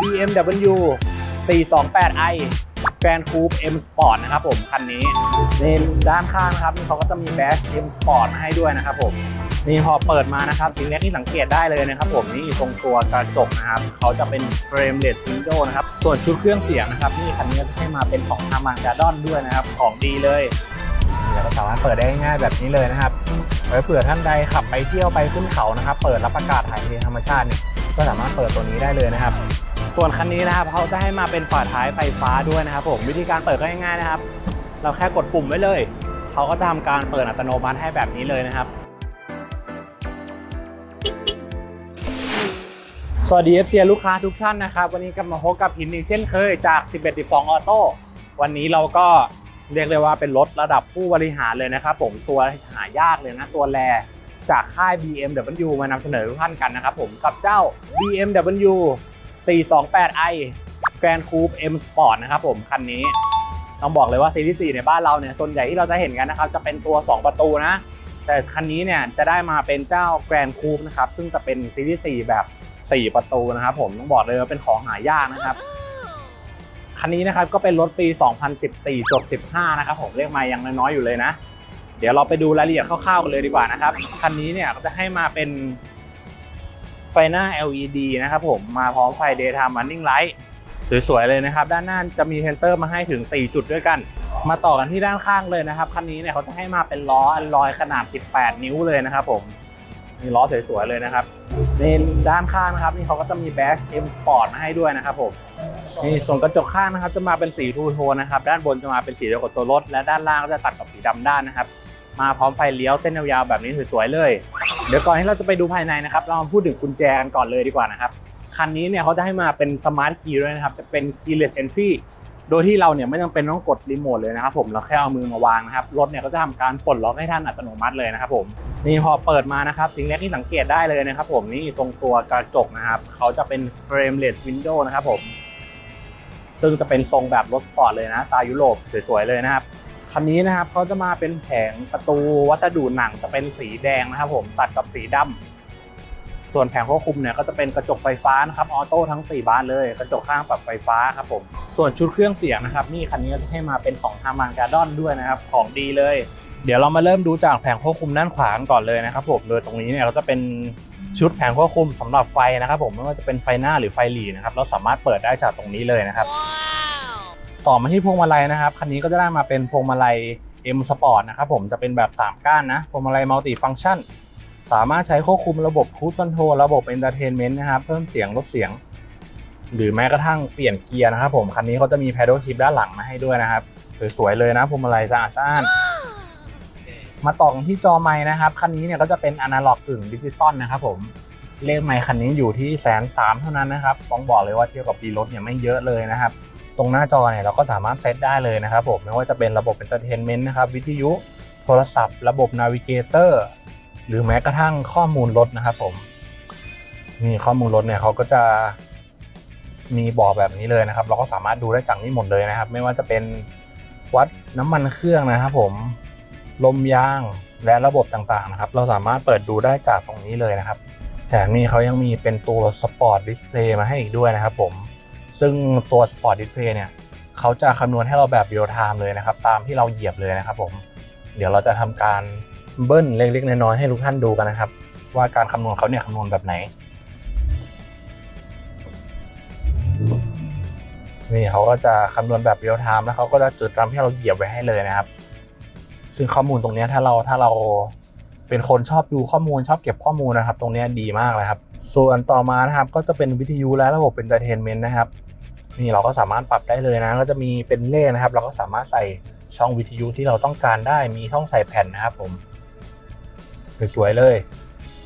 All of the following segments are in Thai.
BMW 428i Grand Coupe M Sport นะครับผม คันนี้ในด้านข้างนะครับนี่เขาก็จะมีแบช M Sport ให้ด้วยนะครับผมนี่พอเปิดมานะครับสิ่งแรกที่สังเกตได้เลยนะครับ ผมนี่ตรงตัวกระจกนะครับเขาจะเป็นเฟรมเลสวินโดว์นะครับส่วนชุดเครื่องเสียงนะครับนี่คันนี้จะให้มาเป็นของทามังกาดอนด้วยนะครับ ของดีเลยเราก็สามารถเปิดได้ง่ายแบบนี้เลยนะครับไว้เผื่อท่านใดขับไปเที่ยวไปขึ้นเขานะครับ เปิดรับอากาศถ่ายเทธรรมชาติเนี่ยก็สามารถเปิดตัวนี้ได้เลยนะครับ ส่วนคันนี้นะครับเขาจะให้มาเป็นฝาท้ายไฟฟ้าด้วยนะครับผมวิธีการเปิดก็ง่ายๆนะครับ เราแค่กดปุ่มไว้เลยเขาก็จะทำการเปิดอัตโนมัติให้แบบนี้เลยนะครับสวัสดีเอฟซีลูกค้าทุกท่านนะครับ วันนี้กลับมาพบกับหินอีกเช่นเคยจาก 11 12 ออโต้วันนี้เราก็เรียกได้ว่าเป็นรถระดับผู้บริหารเลยนะครับผมตัวหายากเลยนะตัวแรจากค่าย BMW มานำเสนอทุกท่านกันนะครับผมกับเจ้า BMW 428i Grand Coupe M Sport นะครับผม คันนี้ ต้องบอกเลยว่าซีรีส์4ในบ้านเราเนี่ย ส่วนใหญ่ที่เราจะเห็นกันนะครับ จะเป็นตัว 2 ประตูนะ แต่คันนี้เนี่ย จะได้มาเป็นเจ้า Grand Coupe นะครับ ซึ่งจะเป็นซีรีส์4แบบ 4 ประตูนะครับผม ต้องบอกเลยว่าเป็นของหายากนะครับ คันนี้นะครับ ก็เป็นรถปี 2014จบ15 นะครับผมเรียกมายังน้อยๆอยู่เลยนะ เดี๋ยวเราไปดูรายละเอียดคร่าวๆกันเลยดีกว่านะครับ คันนี้เนี่ยก็จะให้มาเป็น ไฟหน้า LED นะครับผมมาพร้อมไฟ Daytime Running Light สวยๆเลยนะครับ ด้านหน้าจะมีเซนเซอร์มาให้ถึง 4 จุดด้วยกัน มาต่อกันที่ด้านข้างเลยนะครับคันนี้เนี่ยเขาจะให้มาเป็นล้ออันลอยขนาด 18 นิ้วเลยนะครับผมนี่ล้อสวยๆเลยนะครับในด้านข้างนะครับนี่เขาก็จะมีแบช M Sport มาให้ด้วยนะครับผมนี่ส่วนกระจกข้างนะครับ จะมาเป็นสีทูโทนนะครับ ด้านบนจะมาเป็นสีเดียวกับตัวรถและด้านล่างก็จะตัดกับสีดำด้านนะครับ มาพร้อมไฟเลี้ยวเส้นยาวๆแบบนี้สวยๆเลย เดี๋ยวก่อนที่เราจะไปดูภายในนะครับ เรามาพูดถึงกุญแจกันก่อนเลยดีกว่านะครับ คันนี้เนี่ยเขาจะให้มาเป็นสมาร์ทคีย์ด้วยนะครับ จะเป็น keyless entry โดยที่เราเนี่ยไม่จำเป็นต้องกดรีโมทเลยนะครับผมเราแค่เอามือมาวางนะครับรถเนี่ยก็จะทำการปลดล็อกให้ท่านอัตโนมัติเลยนะครับผมนี่พอเปิดมานะครับสิ่งแรกที่สังเกตได้เลยนะครับผมนี่ตรงตัวกระจกนะครับเขาจะเป็น frameless window นะครับผมซึ่งจะเป็นทรงแบบรถสปอร์ตเลยนะสไตล์ยุโรปสวยๆเลยนะครับ คันนี้นะครับเขาจะมาเป็นแผงประตูวัสดุหนังจะเป็นสีแดงนะครับ ผมตัดกับสีดำส่วนแผงควบคุมเนี่ยก็จะเป็นกระจกไฟฟ้านะครับออโต้ทั้ง4บานเลยกระจกข้างปรับไฟฟ้าครับผมส่วนชุดเครื่องเสียงนะครับนี่คันนี้จะให้มาเป็นของทามังการ์ดอนด้วยนะครับ ของดีเลย เดี๋ยวเรามาเริ่มดูจากแผงควบคุมด้านขวาก่อนเลยนะครับ ผมโดยตรงนี้เนี่ยเราจะเป็นชุดแผงควบคุมสำหรับไฟนะครับ ผมไม่ว่าจะเป็นไฟหน้าหรือไฟหลีนะครับ เราสามารถเปิดได้จากตรงนี้เลยนะครับ ต่อมาที่พวงมาลัยนะครับ คันนี้ก็จะได้มาเป็นพวงมาลัย M Sport นะครับผมจะเป็นแบบ 3 ก้านนะ พวงมาลัยมัลติฟัง c t ชันสามารถใช้ควบคุมระบบคู i คอนโทรลระบบ Entertainment นะครับ เพิ่มเสียงลดเสียง หรือแม้กระทั่งเปลี่ยนเกียร์นะครับผม คันนี้เขาจะมี Paddle Shift ด้านหลังมาให้ด้วยนะครับ สวยๆเลยนะพวงมาลัยสะอาดสะอ้านมาต่อกันที่จอไม้นะครับ คันนี้เนี่ยก็จะเป็นอนาล็อกกึ่งดิจิตอลนะครับผมเลขไมค์คันนี้อยู่ที่แสนสามเท่านั้นนะครับต้องบอกเลยว่าเทียบกับปีรถเนี่ยไม่เยอะเลยนะครับ ตรงหน้าจอเนี่ยเราก็สามารถเซตได้เลยนะครับผมไม่ว่าจะเป็นระบบ Entertainment นะครับวิทยุโทรศัพท์ ระบบ Navigator หรือแม้กระทั่งข้อมูลรถนะครับผมนี่ข้อมูลรถเนี่ยเขาก็จะมีบอกแบบนี้เลยนะครับ เราก็สามารถดูได้จากนี่หมดเลยนะครับ ไม่ว่าจะเป็นวัดน้ำมันเครื่องนะครับผมลมยางและระบบต่างๆนะครับ เราสามารถเปิดดูได้จากตรงนี้เลยนะครับแถมนี้เขายังมีเป็นตัวสปอร์ตดิสเพลย์มาให้อีกด้วยนะครับผม ซึ่งตัว Sport Display เนี่ยเขาจะคำนวณให้เราแบบ real time เลยนะครับ ตามที่เราเหยียบเลยนะครับผมเดี๋ยวเราจะทำการเบิ้ลเล็กๆน้อยๆให้ทุกท่านดูกันนะครับ ว่าการคำนวณเขาเนี่ยคำนวณแบบไหนนี่เขาก็จะคำนวณแบบ real time แล้วเขาก็จะจุดตามที่เราเหยียบไว้ให้เลยนะครับ ซึ่งข้อมูลตรงนี้ถ้าเราถ้าเราเป็นคนชอบดูข้อมูลชอบเก็บข้อมูลนะครับ ตรงนี้ดีมากเลยครับ ส่วนต่อมานะครับก็จะเป็นวิทยุและระบบเป็น entertainment นะครับ นี่เราก็สามารถปรับได้เลยนะ ก็จะมีเป็นเลขนะครับ เราก็สามารถใส่ช่องวิทยุที่เราต้องการได้มีช่องใส่แผ่นนะครับผมสวยๆเลย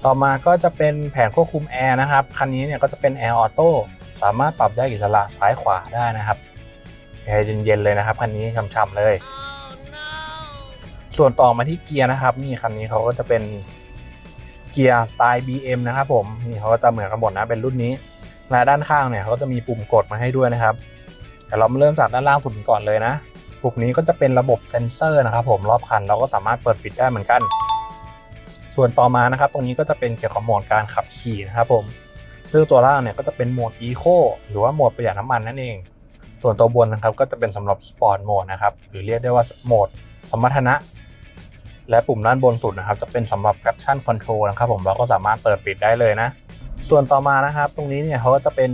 ต่อมาก็จะเป็นแผงควบคุมแอร์นะครับคันนี้เนี่ยก็จะเป็นแอร์ออโต้สามารถปรับได้อิสระซ้ายขวาได้นะครับแอร์เย็นๆเลยนะครับคันนี้ช่ำๆเลย ส่วนต่อมาที่เกียร์นะครับนี่คันนี้เขาก็จะเป็นเกียร์สไตล์ BM นะครับผมนี่เขาก็จะเหมือนกันหมดนะเป็นรุ่นนี้ และด้านข้างเนี่ยเขาจะมีปุ่มกดมาให้ด้วยนะครับแต่เรามาเริ่มจากด้านล่างสุดก่อนเลยนะปุ่มนี้ก็จะเป็นระบบเซ็นเซอร์นะครับ ผมรอบคันเราก็สามารถเปิดปิดได้เหมือนกัน ส่วนต่อมานะครับ ตรงนี้ก็จะเป็นเกี่ยวกับโหมดการขับขี่นะครับ ผมซึ่งตัวล่างเนี่ยก็จะเป็นโหมด Eco หรือว่าโหมดประหยัดน้ำมันนั่นเอง ส่วนตัวบนนะครับก็จะเป็นสำหรับ Sport Mode นะครับหรือเรียกได้ว่าโหมดสมรรถนะ และปุ่มด้านบนสุดนะครับ จะเป็นสำหรับ traction control นะครับ ผมเราก็สามารถเปิดปิดได้เลยนะ ส่วนต่อมานะครับ ตรงนี้เนี่ยเขาก็จะเป็น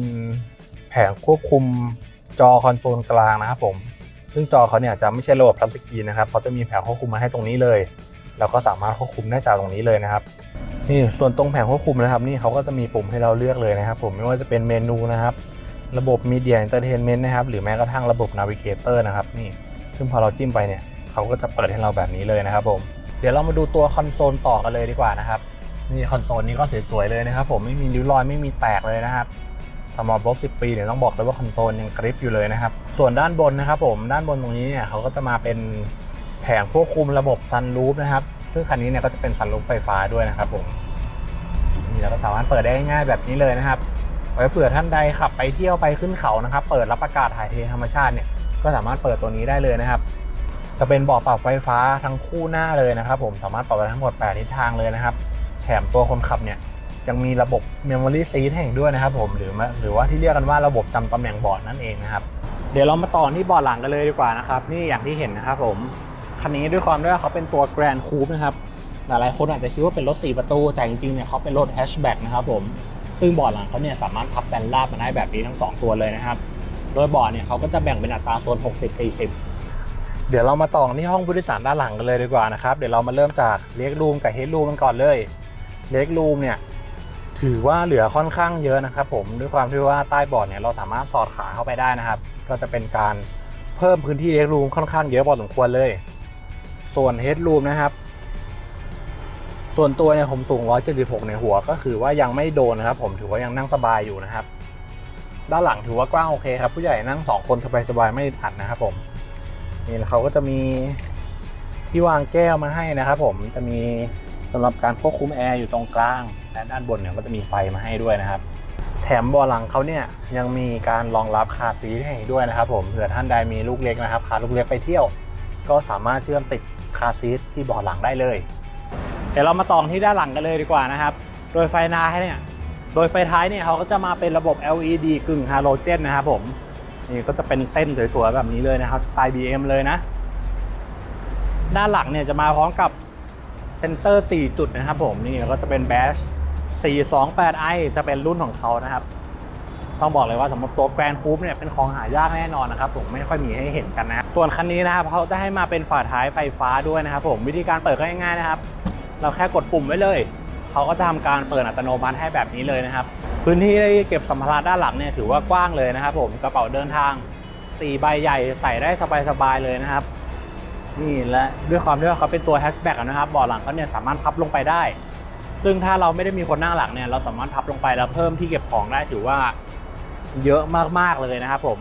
แผงควบคุมจอคอนโซลกลางนะครับผมซึ่งจอเขาเนี่ยจะไม่ใช่ระบบทัชสกรีนนะครับเขาจะมีแผงควบคุมมาให้ตรงนี้เลย แล้วก็สามารถควบคุมได้จากตรงนี้เลยนะครับ นี่ส่วนตรงแผงควบคุมนะครับ นี่เขาก็จะมีปุ่มให้เราเลือกเลยนะครับ ผมไม่ว่าจะเป็นเมนูนะครับ ระบบ Media Entertainment นต์นะครับ หรือแม้กระทั่งระบบ Navigator นะครับ นี่ซึ่งพอเราจิ้มไปเนี่ยเขาก็จะเปิดให้เราแบบนี้เลยนะครับผมเดี๋ยวเรามาดูตัวคอนโซลต่อกันเลยดีกว่านะครับ นี่คอนโซลนี้ก็สวยๆเลยนะครับผมไม่มีริ้วรอยไม่มีแตกเลยนะครับสำหรับรถ10 ปีเนี่ยต้องบอกเลยว่าคอนโซลยังกริปอยู่เลยนะครับ ส่วนด้านบนนะครับผมด้านบนตรงนี้เนี่ยเขาก็จะมาเป็นแผงควบคุมระบบซันรูฟนะครับซึ่งคันนี้เนี่ยก็จะเป็นซันรูฟไฟฟ้าด้วยนะครับผมนี่เราก็สามารถเปิดได้ง่ายแบบนี้เลยนะครับไว้เผื่อท่านใดขับไปเที่ยวไปขึ้นเขานะครับ เปิดรับอากาศถ่ายเทธรรมชาติเนี่ยก็สามารถเปิดตัวนี้ได้เลยนะครับ จะเป็นบาะปรับไฟฟ้าทั้งคู่หน้าเลยนะครับ ผมสามารถปรับได้ทั้งหมด 8 ทิศทางเลยนะครับ ถมตัวคนขับเนี่ยยังมีระบบ Memory Seat ให้อีกด้วยนะครับผมหรือหรือว่าที่เรียกกันว่าระบบจำตำแหน่งเบาะนั่นเองนะครับ เดี๋ยวเรามาต่อที่เบาะหลังกันเลยดีกว่านะครับ นี่อย่างที่เห็นนะครับผมคันนี้ด้วยความที่ว่าเขาเป็นตัว Grand Coupe นะครับหลายๆคนอาจจะคิดว่าเป็นรถ 4 ประตู แต่จริงๆเนี่ยเขาเป็นรถแฮชแบ็กนะครับผมซึ่งเบาะหลังเขาเนี่ยสามารถพับแบนราบมาได้แบบนี้ทั้ง 2 ตัวเลยนะครับ โดยเบาะเนี่ยเขาก็จะแบ่งเป็นอัตราส่วน 60-40 เดี๋ยวเรามาต่อที่ห้องผู้โดยสารด้านหลังกันเลยดีกว่านะครับ เดี๋ยวเรามาเริ่มจากเล็กรูมกับเฮดรูมกันก่อนเลย เล็กรูมเนี่ยถือว่าเหลือค่อนข้างเยอะนะครับผมด้วยความที่ว่าใต้เบาะเนี่ยเราสามารถสอดขาเข้าไปได้นะครับ ก็จะเป็นการเพิ่มพื้นที่เล็กรูมค่อนข้างเยอะพอสมควรเลย ส่วนเฮดรูมนะครับ ส่วนตัวเนี่ยผมสูง 176 ในหัวก็คือว่ายังไม่โดนนะครับ ผมถือว่ายังนั่งสบายอยู่นะครับ ด้านหลังถือว่ากว้างโอเคครับ ผู้ใหญ่นั่ง 2 คนสบายๆไม่อัดนะครับผมนี่เขาก็จะมีที่วางแก้วมาให้นะครับ ผมจะมี สำหรับการควบคุมแอร์อยู่ตรงกลาง และด้านบนเนี่ยก็จะมีไฟมาให้ด้วยนะครับ แถมเบาะหลังเขาเนี่ยยังมีการรองรับคาซีทให้ด้วยนะครับผมเผื่อท่านใดมีลูกเล็กนะครับพาลูกเล็กไปเที่ยว ก็สามารถเชื่อมติดคาซีทที่เบาะหลังได้เลย เดี๋ยวเรามาต่อที่ด้านหลังกันเลยดีกว่านะครับ โดยไฟหน้าให้เนี่ยโดยไฟท้ายเนี่ยเขาก็จะมาเป็นระบบ LED กึ่งฮาโลเจนนะครับผมนี่ก็จะเป็นเส้นสวยๆแบบนี้เลยนะครับสไตล์ BM เลยนะ ด้านหลังเนี่ยจะมาพร้อมกับ เซนเซอร์ 4 จุดนะครับผมนี่ก็จะเป็นแบช 428i จะเป็นรุ่นของเขานะครับ ต้องบอกเลยว่าสำหรับตัวแกรนคูปเนี่ยเป็นของหายากแน่นอนนะครับผมไม่ค่อยมีให้เห็นกันนะ ส่วนคันนี้นะครับเขาจะให้มาเป็นฝาท้ายไฟฟ้าด้วยนะครับผมวิธีการเปิดก็ง่ายๆนะครับ เราแค่กดปุ่มไว้เลยเขาก็จะทำการเปิดอัตโนมัติให้แบบนี้เลยนะครับ พื้นที่เก็บสัมภาระด้านหลังเนี่ยถือว่ากว้างเลยนะครับผมกระเป๋าเดินทางสี่ใบใหญ่ใส่ได้สบายๆเลยนะครับ นี่และด้วยความที่ว่าเขาเป็นตัวแฮชแบ็กนะครับเบาะหลังเขาเนี่ยสามารถพับลงไปได้ ซึ่งถ้าเราไม่ได้มีคนนั่งหลังเนี่ยเราสามารถพับลงไปแล้วเพิ่มที่เก็บของได้ถือว่าเยอะมากๆเลยนะครับผม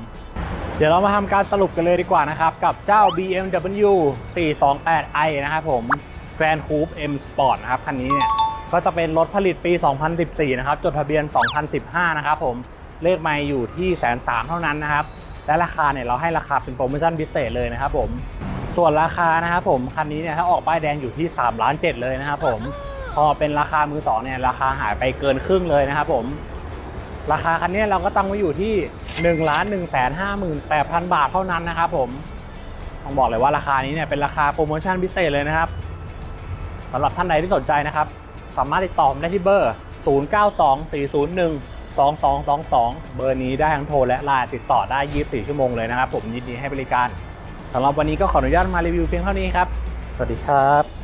เดี๋ยวเรามาทำการสรุปกันเลยดีกว่านะครับ กับเจ้า BMW 428i นะครับผม Grand Coupe M Sport นะครับคันนี้เนี่ยก็จะเป็นรถผลิตปี 2014 นะครับ จดทะเบียน 2015 นะครับผม เลขไม่อยู่ที่แสนสามเท่านั้นนะครับ และราคาเนี่ยเราให้ราคาเป็นโปรโมชั่นพิเศษเลยนะครับผม ส่วนราคานะครับผมคันนี้เนี่ยถ้าออกป้ายแดงอยู่ที่3ล้าน7เลยนะครับผมพอเป็นราคามือสองเนี่ยราคาหายไปเกินครึ่งเลยนะครับผมราคาคันนี้เราก็ตั้งไว้อยู่ที่1ล้าน1แสน58,000บาทเท่านั้นนะครับผมต้องบอกเลยว่าราคานี้เนี่ยเป็นราคาโปรโมชั่นพิเศษเลยนะครับสำหรับท่านใดที่สนใจนะครับ สามารถติดต่อผมได้ที่เบอร์ 0924012222 เบอร์นี้ได้ทั้งโทรและไลน์ติดต่อได้ 24 ชั่วโมงเลยนะครับ ผมยินดีให้บริการ สำหรับวันนี้ก็ขออนุญาตมารีวิวเพียงเท่านี้ครับ สวัสดีครับ